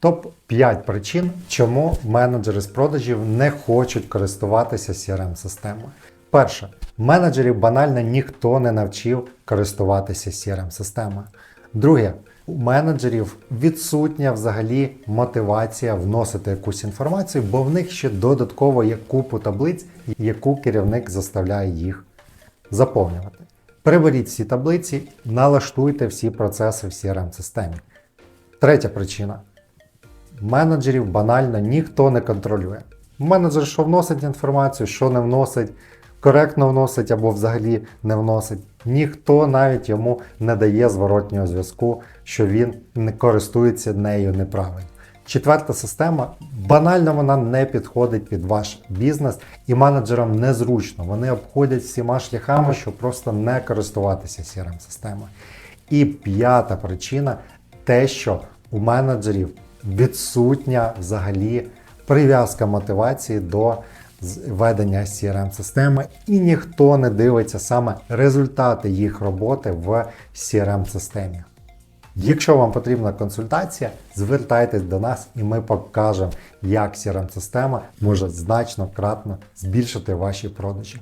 Топ-5 причин, чому менеджери з продажів не хочуть користуватися CRM-системою. Перше, менеджерів банально ніхто не навчив користуватися CRM-системою. Друге, у менеджерів відсутня взагалі мотивація вносити якусь інформацію, бо в них ще додатково є купу таблиць, яку керівник заставляє їх заповнювати. Приберіть всі таблиці, налаштуйте всі процеси в CRM-системі. Третя причина. Менеджерів банально ніхто не контролює. Менеджер, що вносить інформацію, що не вносить, коректно вносить або взагалі не вносить. Ніхто навіть йому не дає зворотнього зв'язку, що він не користується нею неправильно. Четверта система банально вона не підходить під ваш бізнес, і менеджерам незручно. Вони обходять всіма шляхами, щоб просто не користуватися CRM-системою. І п'ята причина те, що у менеджерів відсутня взагалі прив'язка мотивації до ведення CRM-системи, і ніхто не дивиться саме результати їх роботи в CRM-системі. Якщо вам потрібна консультація, звертайтесь до нас і ми покажемо, як CRM-система може значно кратно збільшити ваші продажі.